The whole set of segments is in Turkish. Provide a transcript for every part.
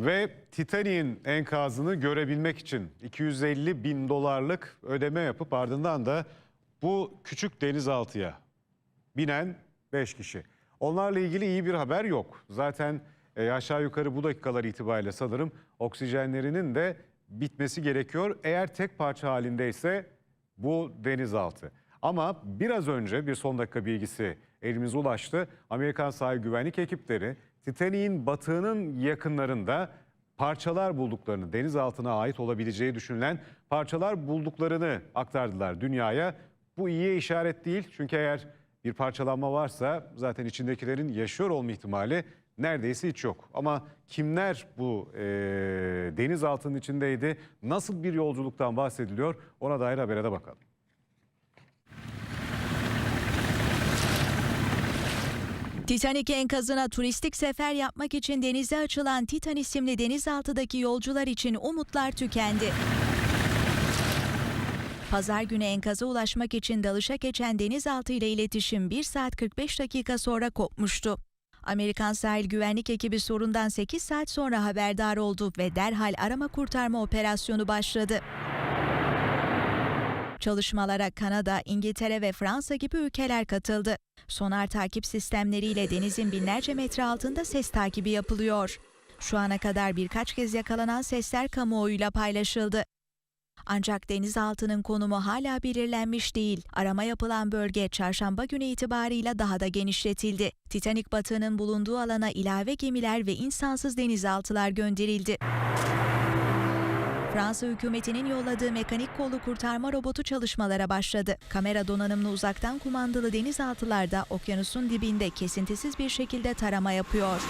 Ve Titanic'in enkazını görebilmek için 250 bin dolarlık ödeme yapıp ardından da bu küçük denizaltıya binen 5 kişi. Onlarla ilgili iyi bir haber yok. Zaten e, aşağı yukarı bu dakikalar itibariyle sanırım oksijenlerinin de bitmesi gerekiyor. Eğer tek parça halindeyse bu denizaltı. Ama biraz önce bir son dakika bilgisi elimize ulaştı. Amerikan sahil güvenlik ekipleri Titanic'in batığının yakınlarında parçalar bulduklarını, denizaltına ait olabileceği düşünülen parçalar bulduklarını aktardılar dünyaya. Bu iyiye işaret değil çünkü eğer bir parçalanma varsa zaten içindekilerin yaşıyor olma ihtimali neredeyse hiç yok. Ama kimler bu e, denizaltının içindeydi, nasıl bir yolculuktan bahsediliyor ona dair habere de bakalım. Titanic enkazına turistik sefer yapmak için denize açılan Titan isimli denizaltıdaki yolcular için umutlar tükendi. Pazar günü enkaza ulaşmak için dalışa geçen denizaltı ile iletişim 1 saat 45 dakika sonra kopmuştu. Amerikan sahil güvenlik ekibi sorundan 8 saat sonra haberdar oldu ve derhal arama kurtarma operasyonu başladı. Çalışmalara Kanada, İngiltere ve Fransa gibi ülkeler katıldı. Sonar takip sistemleriyle denizin binlerce metre altında ses takibi yapılıyor. Şu ana kadar birkaç kez yakalanan sesler kamuoyuyla paylaşıldı. Ancak denizaltının konumu hala belirlenmiş değil. Arama yapılan bölge çarşamba günü itibarıyla daha da genişletildi. Titanic batığının bulunduğu alana ilave gemiler ve insansız denizaltılar gönderildi. Fransa hükümetinin yolladığı mekanik kollu kurtarma robotu çalışmalara başladı. Kamera donanımlı uzaktan kumandalı denizaltılar da okyanusun dibinde kesintisiz bir şekilde tarama yapıyor.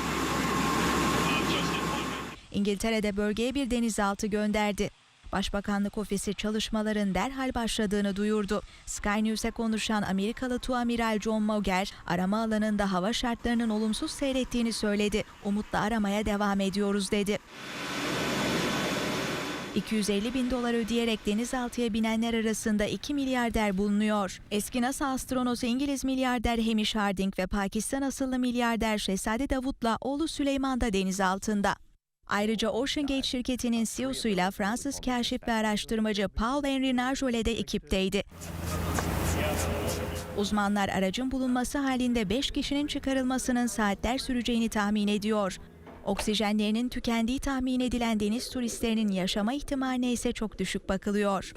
İngiltere'de bölgeye bir denizaltı gönderdi. Başbakanlık ofisi çalışmaların derhal başladığını duyurdu. Sky News'e konuşan Amerikalı Tuamiral John Moger, arama alanında hava şartlarının olumsuz seyrettiğini söyledi. Umutla aramaya devam ediyoruz dedi. 250 bin dolar ödeyerek denizaltıya binenler arasında 2 milyarder bulunuyor. Eski NASA astronotu İngiliz milyarder Hamish Harding ve Pakistan asıllı milyarder Şehzade Davut'la oğlu Süleyman da denizaltında. Ayrıca Ocean Gate şirketinin CEO'suyla Fransız kaşif ve araştırmacı Paul Henry Narjolet de ekipteydi. Uzmanlar aracın bulunması halinde 5 kişinin çıkarılmasının saatler süreceğini tahmin ediyor. Oksijenlerinin tükendiği tahmin edilen deniz turistlerinin yaşama ihtimaline ise çok düşük bakılıyor.